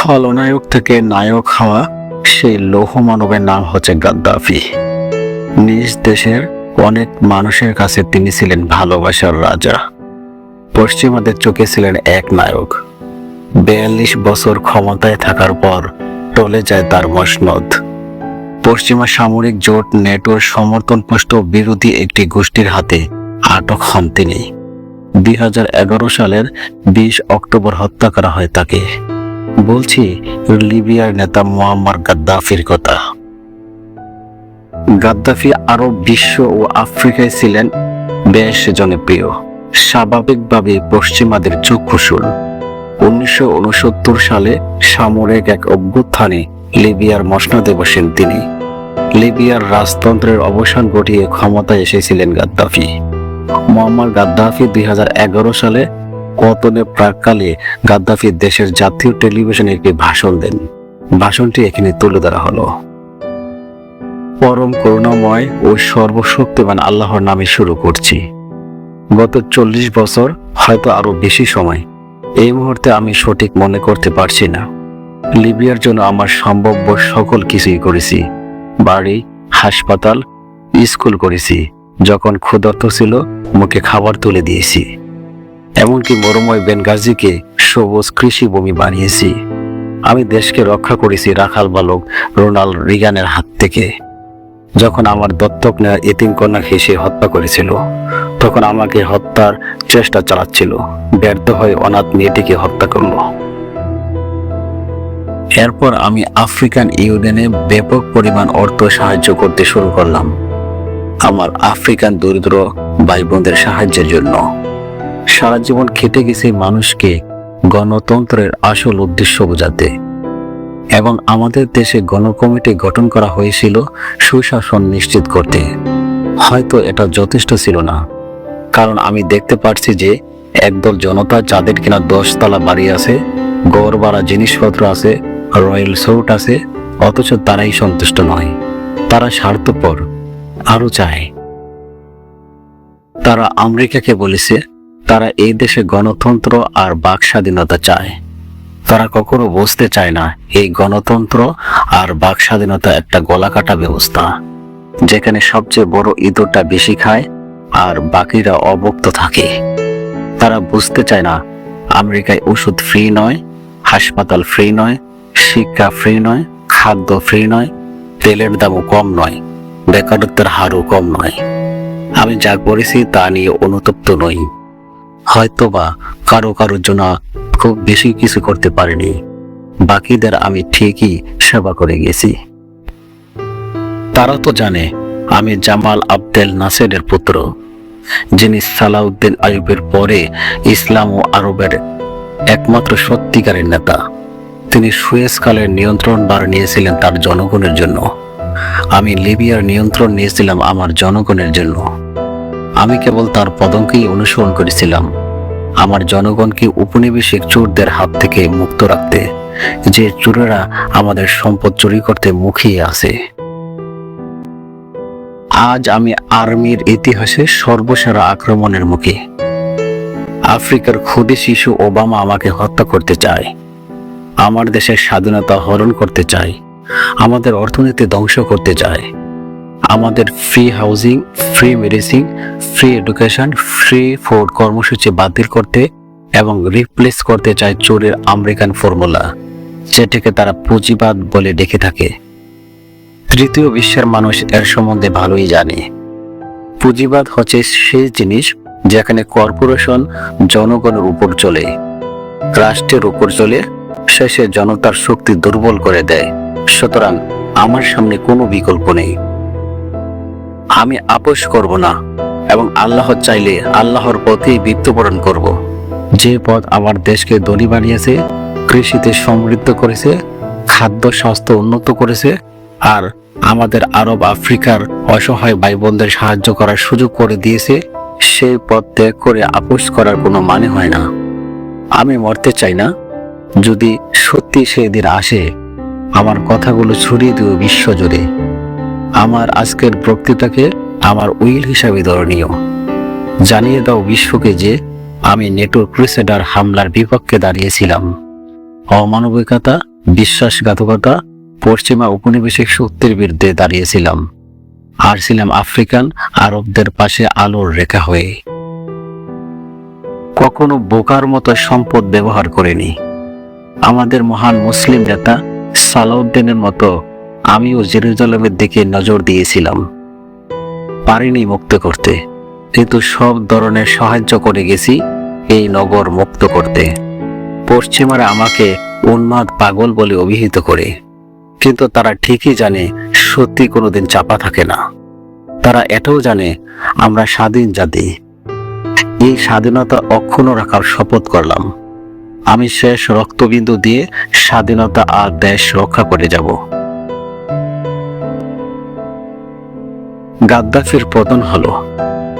খলনায়ক থেকে নায়ক হওয়া সেই লৌহ মানবের নাম হচ্ছে গাদ্দাফি। নিজ দেশের অনেক মানুষের কাছে তিনি ছিলেন ভালোবাসার রাজা। পশ্চিমাদের চোখে ছিলেন এক নায়ক। বিয়াল্লিশ বছর ক্ষমতায় থাকার পর টলে যায় তার মসনদ। পশ্চিমা সামরিক জোট নেটোর সমর্থনপুষ্ট বিরোধী একটি গোষ্ঠীর হাতে আটক হন তিনি। দুই হাজার এগারো সালের বিশ অক্টোবর হত্যা করা হয় তাকে। বলছি, লিবিয়ার নেতা মোয়াম্মার গাদ্দাফির কথা। গাদ্দাফি আরব বিশ্ব ও আফ্রিকায় ছিলেন বেশ জনপ্রিয়। স্বাভাবিকভাবে পশ্চিমাদের চক্ষুশুল। উনিশশো উনসত্তর সালে সামরিক এক অভ্যুত্থানে লিবিয়ার মসনদে বসেন তিনি। লিবিয়ার রাজতন্ত্রের অবসান ঘটিয়ে ক্ষমতায় এসেছিলেন গাদ্দাফি। মোহাম্মদ গাদ্দাফি দুই হাজার এগারো সালে পতনের প্রাককালে গাদ্দাফি দেশের জাতীয় টেলিভিশনে একটি ভাষণ দেন। ভাষণটি এখানে তুলে ধরা হলো। পরম করুণাময় ও সর্বশক্তিমান আল্লাহর নামে শুরু করছি। গত চল্লিশ বছর হয়তো আরও বেশি সময়। এই মুহূর্তে আমি সঠিক মনে করতে পারছি না। লিবিয়ার জন্য আমার সম্ভাব্য সকল কিছুই করেছি। বাড়ি, হাসপাতাল, স্কুল করেছি। যখন ক্ষুধার্ত ছিল, মুখে খাবার তুলে দিয়েছি। এমনকি মরুময় বেনগাজিকে সবুজ কৃষি ভূমি বানিয়েছি। আমি দেশকে রক্ষা করেছি রাখাল বালক রোনাল্ড রিগানের হাত থেকে। যখন আমার দত্তক নেওয়া এতিম কন্যা হেসে হত্যা করেছিল, তখন আমাকে হত্যার চেষ্টা চালাচ্ছিল, ব্যর্থ হয়ে অনাথ মেয়েটিকে হত্যা করল। এরপর আমি আফ্রিকান ইউনিয়নে ব্যাপক পরিমাণ অর্থ সাহায্য করতে শুরু করলাম। আমার আফ্রিকান দরিদ্র ভাই বোনদের সাহায্যের জন্য। সারা জীবন খেটে গেছে মানুষকে গণতন্ত্রের আসল উদ্দেশ্য বোঝাতে। এবং আমাদের দেশে গণকমিটি গঠন করা হয়েছিল সুশাসন নিশ্চিত করতে। হয়তো এটা যথেষ্ট ছিল না। কারণ আমি দেখতে পাচ্ছি যে একদল জনতা যাদের কিনা দশতলা বাড়ি আছে গড় বাড়া জিনিসপত্র আছে রয়্যাল সৌট আছে, অথচ তারাই সন্তুষ্ট নয়। তারা স্বার্থপর আরও চায়। তারা আমেরিকাকে বলেছে তারা এই দেশে গণতন্ত্র আর বাক স্বাধীনতা চায়। তারা কখনো বুঝতে চায় না, এই গণতন্ত্র আর বাক স্বাধীনতা একটা গলাকাটা ব্যবস্থা, যেখানে সবচেয়ে বড় ইঁদুরটা বেশি খায় আর বাকিরা অবক্ত থাকে। তারা বুঝতে চায় না, আমেরিকায় ওষুধ ফ্রি নয়, হাসপাতাল ফ্রি নয়, শিক্ষা ফ্রি নয়, খাদ্য ফ্রি নয়, তেলের দামও কম নয়, বেকারত্বের হারও কম নয়। আমি যা করেছি তা নিয়ে অনুতপ্ত নই। হয়তোবা কারও কারোর জন্য খুব বেশি কিছু করতে পারিনি। বাকিদের আমি ঠিকই সেবা করে গেছি। তারা তো জানে, আমি জামাল আবদেল নাসেরের পুত্র, যিনি সালাউদ্দিন আইয়ুবের পরে ইসলাম ও আরবের একমাত্র সত্যিকারের নেতা। তিনি সুয়েজ কালের নিয়ন্ত্রণ বার নিয়েছিলেন তার জনগণের জন্য। আমি লিবিয়ার নিয়ন্ত্রণ নিয়েছিলাম আমার জনগণের জন্য। আমি কেবল তার পদঙ্কেই অনুসরণ করেছিলাম। আমার জনগণকে উপনিবেশিক চোরদের হাত থেকে মুক্ত রাখতে, যে চোরেরা আমাদের সম্পদ চুরি করতে মুখিয়ে আছে। আজ আমি আর্মির ইতিহাসে সর্বসেরা আক্রমণের মুখে। আফ্রিকার ক্ষুদে শিশু ওবামা আমাকে হত্যা করতে চায়। আমার দেশের স্বাধীনতা হরণ করতে চায়। আমাদের অর্থনীতি ধ্বংস করতে চায়। আমাদের free housing free medicine free education free food কর্মসূচি বাতিল করতে এবং রিপ্লেস করতে চায় চোরের আমেরিকান ফর্মুলা যেটাকে তারা পুঁজিবাদ বলে ডেকে থাকে। তৃতীয় বিশ্বের মানুষ এর সম্বন্ধে ভালোই জানে। পুঁজিবাদ হচ্ছে সেই জিনিস যেখানে কর্পোরেশন জনগণের উপর চলে, রাষ্ট্রের উপর চলে, শেষে জনতার শক্তি দুর্বল করে দেয়। সুতরাং আমার সামনে কোনো বিকল্প নেই। আমি আপোষ করব না, এবং আল্লাহ চাইলে আল্লাহর পথেই মৃত্যুবরণ করব। যে পথ আমার দেশকে ধনী বানিয়েছে, কৃষিতে সমৃদ্ধ করেছে, খাদ্য, স্বাস্থ্য উন্নত করেছে, আর আমাদের আরব আফ্রিকার অসহায় ভাই বোনদের সাহায্য করার সুযোগ করে দিয়েছে, সেই পথ ত্যাগ করে আপোষ করার কোনো মানে হয় না। আমি মরতে চাই না। যদি সত্যি সেই দিন আসে, আমার কথাগুলো ছড়িয়ে দেব বিশ্ব জুড়ে। আমার আজকের বক্তৃতাকে আমার উইল হিসাবে ধরনীয় জানিয়ে দাও বিশ্বকে যে আমি নেটোর ক্রুসেডার হামলার বিপক্ষে দাঁড়িয়েছিলাম। অমানবিকতা, বিশ্বাসঘাতকতা, পশ্চিমা উপনিবেশিক শক্তির বিরুদ্ধে দাঁড়িয়েছিলাম। আর ছিলাম আফ্রিকান আরবদের পাশে আলোর রেখা হয়ে। কখনো বোকার মতো সম্পদ ব্যবহার করেনি। আমাদের মহান মুসলিম নেতা সালাউদ্দিনের মতো আমিও জেরুজালেমের দিকে নজর দিয়েছিলাম। পারিনি মুক্ত করতে। কিন্তু সব ধরনের সাহায্য করে গেছি, এই নগর মুক্ত করতে। পশ্চিমারা আমাকে উন্মাদ পাগল বলে অভিহিত করে। কিন্তু তারা ঠিকই জানে, সত্যি কোনোদিন চাপা থাকে না। তারা এটাও জানে, আমরা স্বাধীন জাতি। এই স্বাধীনতা অক্ষুণ্ণ রাখার শপথ করলাম। আমি শেষ রক্তবিন্দু দিয়ে স্বাধীনতা আর দেশ রক্ষা করে যাব। গাদ্দাফির পতন হলো,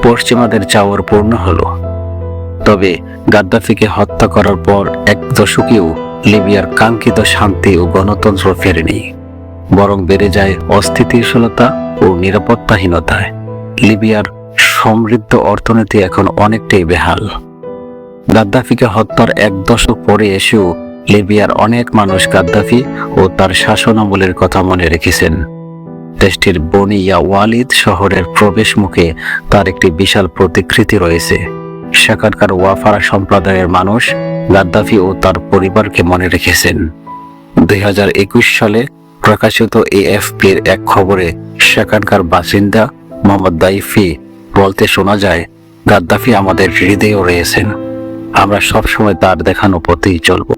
পশ্চিমাদের চাওয়ার পূর্ণ হলো। তবে গাদ্দাফিকে হত্যা করার পর এক দশকেও লিবিয়ার কাঙ্ক্ষিত শান্তি ও গণতন্ত্র ফেরেনি, বরং বেড়ে যায় অস্থিতিশীলতা ও নিরাপত্তাহীনতায়। লিবিয়ার সমৃদ্ধ অর্থনীতি এখন অনেকটাই বেহাল। গাদ্দাফিকে হত্যার এক দশক পরে এসেও লিবিয়ার অনেক মানুষ গাদ্দাফি ও তার শাসনামলের কথা মনে রেখেছেন। দেশটির বনিয়া ওয়ালিদ শহরের প্রবেশ মুখে তার একটি বিশাল প্রতিকৃতি রয়েছে। সেখানকার ওয়াফারা সম্প্রদায়ের মানুষ গাদ্দাফি ও তার পরিবারকে মনে রেখেছেন। দুই হাজার একুশ সালে প্রকাশিত এএফপির এক খবরে সেখানকার বাসিন্দা মোহাম্মদ দাইফি বলতে শোনা যায়, গাদ্দাফি আমাদের হৃদয়েও রয়েছেন। আমরা সবসময় তার দেখানো পথেই চলব।